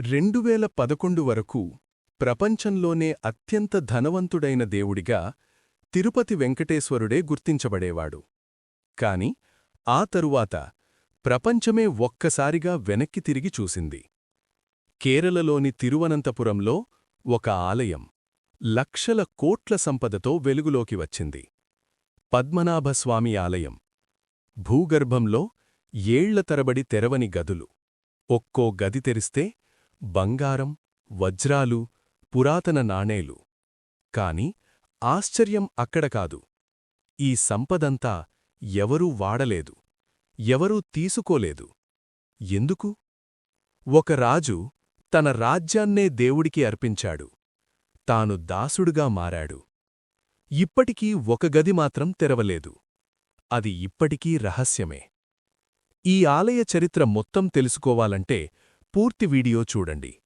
రెండువేల పదకొండు వరకు ప్రపంచంలోనే అత్యంత ధనవంతుడైన దేవుడిగా తిరుపతి వెంకటేశ్వరుడే గుర్తించబడేవాడు. కాని ఆ తరువాత ప్రపంచమే ఒక్కసారిగా వెనక్కి తిరిగి చూసింది. కేరళలోని తిరువనంతపురంలో ఒక ఆలయం లక్షల కోట్ల సంపదతో వెలుగులోకి వచ్చింది. పద్మనాభస్వామి ఆలయం భూగర్భంలో ఏళ్ళ తరబడి తెరవని గదులు. ఒక్కో గది తెరిస్తే బంగారం వజ్రాలు పురాతన నాణేలు. కాని ఆశ్చర్యం అక్కడ కాదు. ఈ సంపదంతా ఎవరూ వాడలేదు ఎవరూ తీసుకోలేదు. ఎందుకు? ఒక రాజు తన రాజ్యాన్నే దేవుడికి అర్పించాడు. తాను దాసుడుగా మారాడు. ఇప్పటికీ ఒక గది మాత్రం తెరవలేదు. అది ఇప్పటికీ రహస్యమే. ఈ ఆలయ చరిత్ర మొత్తం తెలుసుకోవాలంటే పూర్తి వీడియో చూడండి.